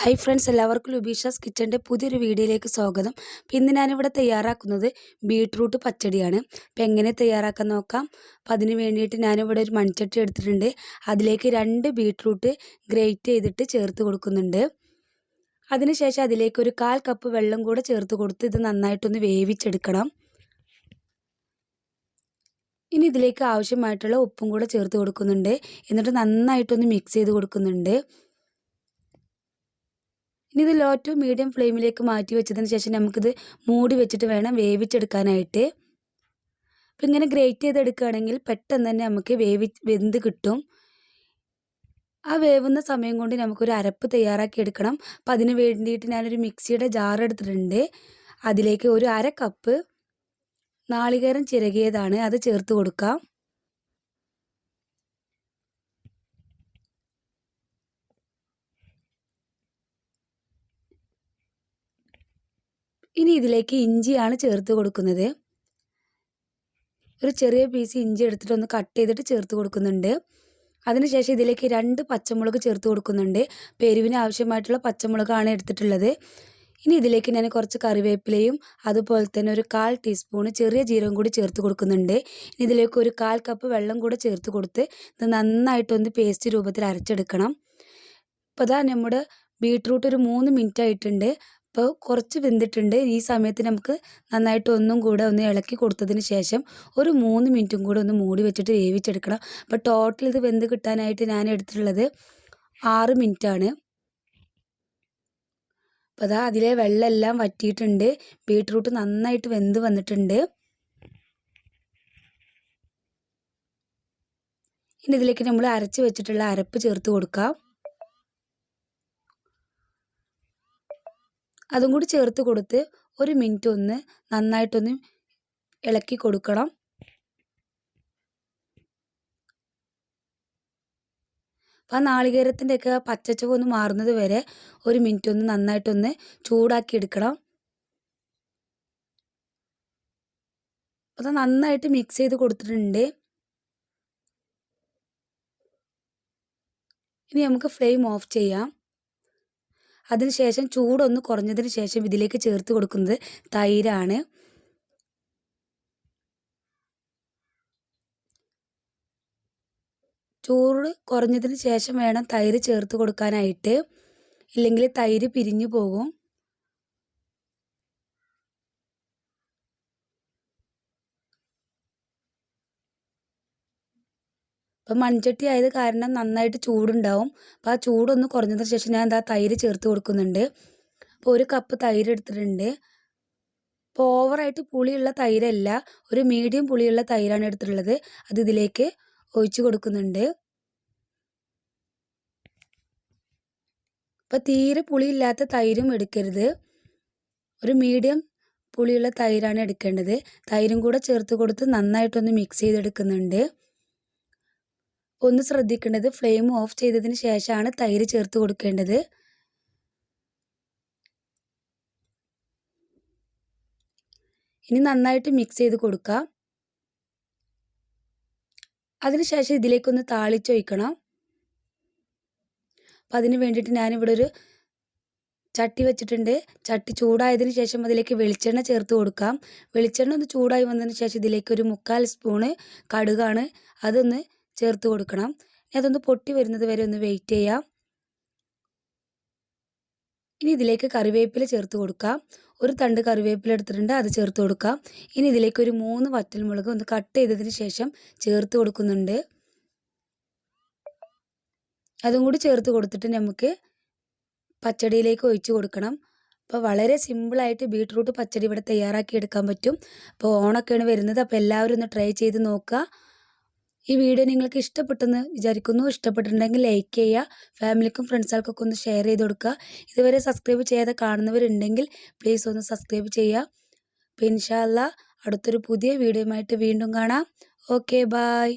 Hi friends എല്ലാവർക്കും ലുബീഷാസ് കിച്ചന്റെ പുതിയൊരു വീഡിയോയിലേക്ക് സ്വാഗതം. അപ്പം ഇന്ന് ഞാനിവിടെ തയ്യാറാക്കുന്നത് ബീട്രൂട്ട് പച്ചടിയാണ്. അപ്പം എങ്ങനെ തയ്യാറാക്കാൻ നോക്കാം? അപ്പം അതിന് വേണ്ടിയിട്ട് ഞാനിവിടെ ഒരു മൺചട്ടി എടുത്തിട്ടുണ്ട്. അതിലേക്ക് രണ്ട് ബീട്രൂട്ട് ഗ്രേറ്റ് ചെയ്തിട്ട് ചേർത്ത് കൊടുക്കുന്നുണ്ട്. അതിനുശേഷം അതിലേക്ക് ഒരു കാൽ കപ്പ് വെള്ളം കൂടെ ചേർത്ത് കൊടുത്ത് ഇത് നന്നായിട്ടൊന്ന് വേവിച്ചെടുക്കണം. ഇനി ഇതിലേക്ക് ആവശ്യമായിട്ടുള്ള ഉപ്പും കൂടെ ചേർത്ത് കൊടുക്കുന്നുണ്ട്. എന്നിട്ട് നന്നായിട്ടൊന്ന് മിക്സ് ചെയ്ത് കൊടുക്കുന്നുണ്ട്. ഇനി ഇത് ലോ ടു മീഡിയം ഫ്ലെയിമിലേക്ക് മാറ്റി വെച്ചതിന് ശേഷം നമുക്കിത് മൂടി വെച്ചിട്ട് വേണം വേവിച്ചെടുക്കാനായിട്ട്. അപ്പം ഇങ്ങനെ ഗ്രേറ്റ് ചെയ്തെടുക്കുകയാണെങ്കിൽ പെട്ടെന്ന് തന്നെ നമുക്ക് വേവി വെന്ത് കിട്ടും. ആ വേവുന്ന സമയം കൊണ്ട് നമുക്കൊരു അരപ്പ് തയ്യാറാക്കി എടുക്കണം. അപ്പം അതിന് വേണ്ടിയിട്ട് ഞാനൊരു മിക്സിയുടെ ജാർ എടുത്തിട്ടുണ്ട്. അതിലേക്ക് ഒരു അര കപ്പ് നാളികേരം ചിരകിയതാണ്. അത് ചേർത്ത് കൊടുക്കാം. ഇനി ഇതിലേക്ക് ഇഞ്ചിയാണ് ചേർത്ത് കൊടുക്കുന്നത്. ഒരു ചെറിയ പീസ് ഇഞ്ചി എടുത്തിട്ട് ഒന്ന് കട്ട് ചെയ്തിട്ട് ചേർത്ത് കൊടുക്കുന്നുണ്ട്. അതിനുശേഷം ഇതിലേക്ക് രണ്ട് പച്ചമുളക് ചേർത്ത് കൊടുക്കുന്നുണ്ട്. പെരുവിന് ആവശ്യമായിട്ടുള്ള പച്ചമുളകാണ് എടുത്തിട്ടുള്ളത്. ഇനി ഇതിലേക്ക് ഞാൻ കുറച്ച് കറിവേപ്പിലയും അതുപോലെ തന്നെ ഒരു കാൽ ടീസ്പൂണ് ചെറിയ ജീരകം കൂടി ചേർത്ത് കൊടുക്കുന്നുണ്ട്. ഇനി ഇതിലേക്ക് ഒരു കാൽ കപ്പ് വെള്ളം കൂടെ ചേർത്ത് കൊടുത്ത് ഇത് നന്നായിട്ടൊന്ന് പേസ്റ്റ് രൂപത്തിൽ അരച്ചെടുക്കണം. ഇപ്പോൾ ഇതാ നമ്മുടെ ബീട്രൂട്ട് ഒരു മൂന്ന് മിനിറ്റ് ആയിട്ടുണ്ട്. അപ്പോൾ കുറച്ച് വെന്തിട്ടുണ്ട്. ഈ സമയത്ത് നമുക്ക് നന്നായിട്ട് ഒന്നും കൂടെ ഒന്ന് ഇളക്കി കൊടുത്തതിന് ശേഷം ഒരു മൂന്ന് മിനിറ്റും കൂടെ ഒന്ന് മൂടി വെച്ചിട്ട് വേവിച്ചെടുക്കണം. അപ്പോൾ ടോട്ടൽ ഇത് വെന്ത് കിട്ടാനായിട്ട് ഞാൻ എടുത്തിട്ടുള്ളത് ആറ് മിനിറ്റാണ്. അപ്പോൾ അതാ അതിലെ വെള്ളമെല്ലാം വറ്റിയിട്ടുണ്ട്. ബീട്രൂട്ട് നന്നായിട്ട് വെന്ത് വന്നിട്ടുണ്ട്. ഇനി ഇതിലേക്ക് നമ്മൾ അരച്ച് വെച്ചിട്ടുള്ള അരപ്പ് ചേർത്ത് കൊടുക്കാം. അതും കൂടി ചേർത്ത് കൊടുത്ത് ഒരു മിനിറ്റ് ഒന്ന് നന്നായിട്ടൊന്ന് ഇളക്കി കൊടുക്കണം. അപ്പം ആ നാളികേരത്തിന്റെയൊക്കെ പച്ചച്ചവ് ഒന്ന് മാറുന്നത് വരെ ഒരു മിനിറ്റ് ഒന്ന് നന്നായിട്ടൊന്ന് ചൂടാക്കി എടുക്കണം. അത് നന്നായിട്ട് മിക്സ് ചെയ്ത് കൊടുത്തിട്ടുണ്ട്. ഇനി നമുക്ക് ഫ്ലെയിം ഓഫ് ചെയ്യാം. അതിനുശേഷം ചൂടൊന്ന് കുറഞ്ഞതിന് ശേഷം ഇതിലേക്ക് ചേർത്ത് കൊടുക്കുന്നത് തൈരാണ്. ചൂട് കുറഞ്ഞതിന് ശേഷം വേണം തൈര് ചേർത്ത് കൊടുക്കാനായിട്ട്. ഇല്ലെങ്കിൽ തൈര് പിരിഞ്ഞു പോകും. അപ്പം മൺചട്ടി ആയത് കാരണം നന്നായിട്ട് ചൂടുണ്ടാവും. അപ്പോൾ ആ ചൂടൊന്ന് കുറഞ്ഞതിന് ശേഷം ഞാൻ എന്താ തൈര് ചേർത്ത് കൊടുക്കുന്നുണ്ട്. അപ്പോൾ ഒരു കപ്പ് തൈര് എടുത്തിട്ടുണ്ട്. അപ്പോൾ ഓവറായിട്ട് പുളിയുള്ള തൈരല്ല ഒരു മീഡിയം പുളിയുള്ള തൈരാണ് എടുത്തിട്ടുള്ളത്. അത് ഇതിലേക്ക് ഒഴിച്ച് കൊടുക്കുന്നുണ്ട്. അപ്പോൾ തീരെ പുളിയില്ലാത്ത തൈരും എടുക്കരുത്. ഒരു മീഡിയം പുളിയുള്ള തൈരാണ് എടുക്കേണ്ടത്. തൈരും കൂടെ ചേർത്ത് കൊടുത്ത് നന്നായിട്ടൊന്ന് മിക്സ് ചെയ്തെടുക്കുന്നുണ്ട്. ഒന്ന് ശ്രദ്ധിക്കേണ്ടത് ഫ്ലെയിം ഓഫ് ചെയ്തതിന് ശേഷമാണ് തൈര് ചേർത്ത് കൊടുക്കേണ്ടത്. ഇനി നന്നായിട്ട് മിക്സ് ചെയ്ത് കൊടുക്കാം അതിനുശേഷം ഇതിലേക്കൊന്ന് താളിച്ചൊഴിക്കണം അപ്പം അതിന് വേണ്ടിയിട്ട് ഞാനിവിടെ ഒരു ചട്ടി വെച്ചിട്ടുണ്ട്. ചട്ടി ചൂടായതിന് ശേഷം അതിലേക്ക് വെളിച്ചെണ്ണ ചേർത്ത് കൊടുക്കാം. വെളിച്ചെണ്ണ ഒന്ന് ചൂടായി വന്നതിന് ശേഷം ഇതിലേക്ക് ഒരു മുക്കാൽ സ്പൂണ് കടുകാണ്. അതൊന്ന് ചേർത്ത് കൊടുക്കണം. അതൊന്ന് പൊട്ടി വരുന്നത് വരെ ഒന്ന് വെയിറ്റ് ചെയ്യാം. ഇനി ഇതിലേക്ക് കറിവേപ്പില ചേർത്ത് കൊടുക്കാം. ഒരു തണ്ട് കറിവേപ്പില എടുത്തിട്ടുണ്ട് അത് ചേർത്ത് കൊടുക്കാം. ഇനി ഇതിലേക്ക് ഒരു മൂന്ന് വറ്റൽമുളക് ഒന്ന് കട്ട് ചെയ്തതിന് ശേഷം ചേർത്ത് കൊടുക്കുന്നുണ്ട്. അതും കൂടി ചേർത്ത് കൊടുത്തിട്ട് നമുക്ക് പച്ചടിയിലേക്ക് ഒഴിച്ച് കൊടുക്കണം. അപ്പോൾ വളരെ സിമ്പിളായിട്ട് ബീട്രൂട്ട് പച്ചടി ഇവിടെ തയ്യാറാക്കി എടുക്കാൻ പറ്റും. അപ്പോൾ ഓണൊക്കെയാണ് വരുന്നത് അപ്പോൾ എല്ലാവരും ഒന്ന് ട്രൈ ചെയ്ത് നോക്കുക. ഈ വീഡിയോ നിങ്ങൾക്ക് ഇഷ്ടപ്പെട്ടെന്ന് വിചാരിക്കുന്നു. ഇഷ്ടപ്പെട്ടിട്ടുണ്ടെങ്കിൽ ലൈക്ക് ചെയ്യുക ഫാമിലിക്കും ഫ്രണ്ട്സുകൾക്കൊക്കെ ഒന്ന് ഷെയർ ചെയ്ത് കൊടുക്കുക. ഇതുവരെ സബ്സ്ക്രൈബ് ചെയ്യാതെ കാണുന്നവരുണ്ടെങ്കിൽ പ്ലീസ് ഒന്ന് സബ്സ്ക്രൈബ് ചെയ്യുക. അപ്പോൾ ഇൻഷാല്ല അടുത്തൊരു പുതിയ വീഡിയോയുമായിട്ട് വീണ്ടും കാണാം. Okay bye